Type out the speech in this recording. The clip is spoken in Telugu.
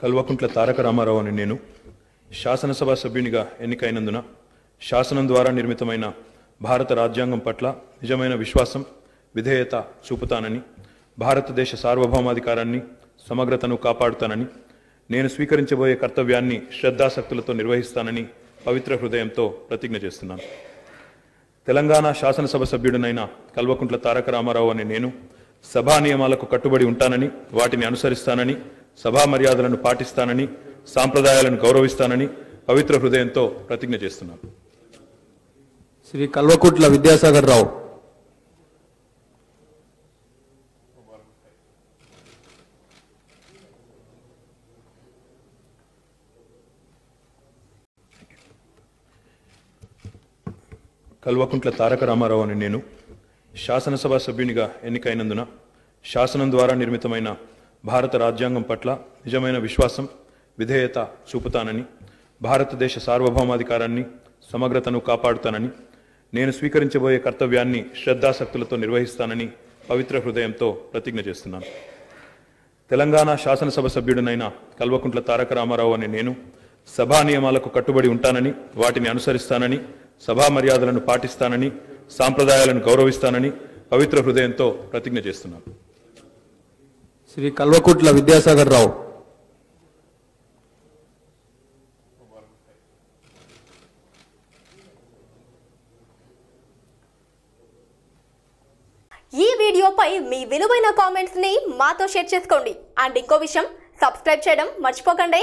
కల్వకుంట్ల తారక రామారావు అని నేను శాసనసభ సభ్యునిగా ఎన్నికైనందున శాసనం ద్వారా నిర్మితమైన భారత రాజ్యాంగం పట్ల నిజమైన విశ్వాసం విధేయత చూపుతానని భారతదేశ సార్వభౌమాధికారాన్ని సమగ్రతను కాపాడుతానని నేను స్వీకరించబోయే కర్తవ్యాన్ని శ్రద్ధాసక్తులతో నిర్వహిస్తానని పవిత్ర హృదయంతో ప్రతిజ్ఞ చేస్తున్నాను. తెలంగాణ శాసనసభ సభ్యుడినైన కల్వకుంట్ల తారక రామారావు అనే నేను సభా నియమాలకు కట్టుబడి ఉంటానని వాటిని అనుసరిస్తానని సభా మర్యాదలను పాటిస్తానని సాంప్రదాయాలను గౌరవిస్తానని పవిత్ర హృదయంతో ప్రతిజ్ఞ చేస్తున్నాను. శ్రీ కల్వకుట్ల విద్యాసాగర్ రావు. కల్వకుంట్ల తారక రామారావు అని నేను శాసనసభ సభ్యునిగా ఎన్నికైనందున శాసనం ద్వారా నిర్మితమైన భారత రాజ్యాంగం పట్ల నిజమైన విశ్వాసం విధేయత చూపుతానని భారతదేశ సార్వభౌమాధికారాన్ని సమగ్రతను కాపాడుతానని నేను స్వీకరించబోయే కర్తవ్యాన్ని శ్రద్ధాశక్తులతో నిర్వహిస్తానని పవిత్ర హృదయంతో ప్రతిజ్ఞ చేస్తున్నాను. తెలంగాణ శాసనసభ సభ్యుడినైన కల్వకుంట్ల తారక రామారావు అనే నేను సభా నియమాలకు కట్టుబడి ఉంటానని వాటిని అనుసరిస్తానని సభా మర్యాదలను పాటిస్తానని సాంప్రదాయాలను గౌరవిస్తానని పవిత్ర హృదయంతో ప్రతిజ్ఞ చేస్తున్నాను. శ్రీ కల్వకుట్ల విద్యాసాగర్ రావు. ఈ వీడియోపై మీ విలువైన కామెంట్స్ని మాతో షేర్ చేసుకోండి. అండ్ ఇంకో విషయం సబ్స్క్రైబ్ చేయడం మర్చిపోకండి.